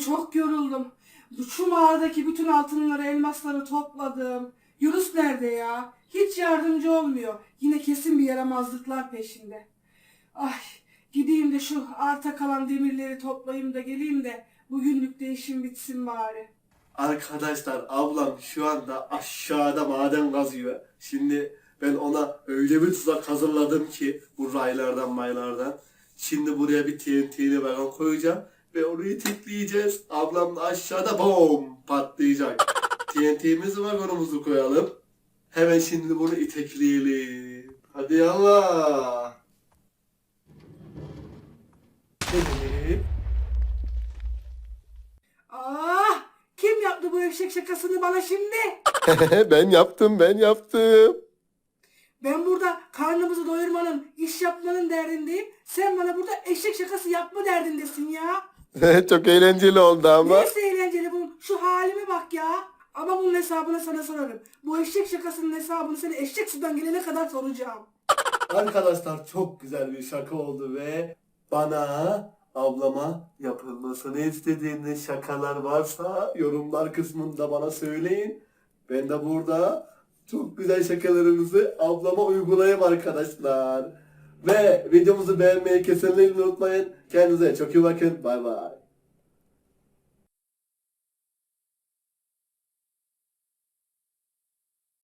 çok yoruldum. Şu mağaradaki bütün altınları, elmasları topladım. Yunus nerede ya? Hiç yardımcı olmuyor. Yine kesin bir yaramazlıklar peşinde. Ay gideyim de şu arta kalan demirleri toplayayım da geleyim de bugünlük de işim bitsin bari. Arkadaşlar ablam şu anda aşağıda maden kazıyor. Şimdi ben ona öyle bir tuzak hazırladım ki bu raylardan maylardan. Şimdi buraya bir TNT'li vagon koyacağım ve orayı tekleyeceğiz. Ablam da aşağıda bom patlayacak. TNT'mizi vagonumuzu koyalım. Hemen şimdi bunu itekleyelim. Hadi yallah. Ah kim yaptı bu eşek şakasını bana şimdi? ben yaptım ben yaptım. Ben burada karnımızı doyurmanın, iş yapmanın derdindeyim. Sen bana burada eşek şakası yapma derdindesin ya. Çok eğlenceli oldu ama. Neyse eğlenceli bunun. Şu halime bak ya. Ama bunun hesabını sana sorarım. Bu eşek şakasının hesabını seni eşek sudan gelene kadar soracağım. Arkadaşlar çok güzel bir şaka oldu ve bana ablama yapılmasını istediğiniz şakalar varsa yorumlar kısmında bana söyleyin. Ben de burada çok güzel şakalarımızı ablama uygulayayım arkadaşlar. Ve videomuzu beğenmeyi kesinlikle unutmayın. Kendinize çok iyi bakın. Bay bay.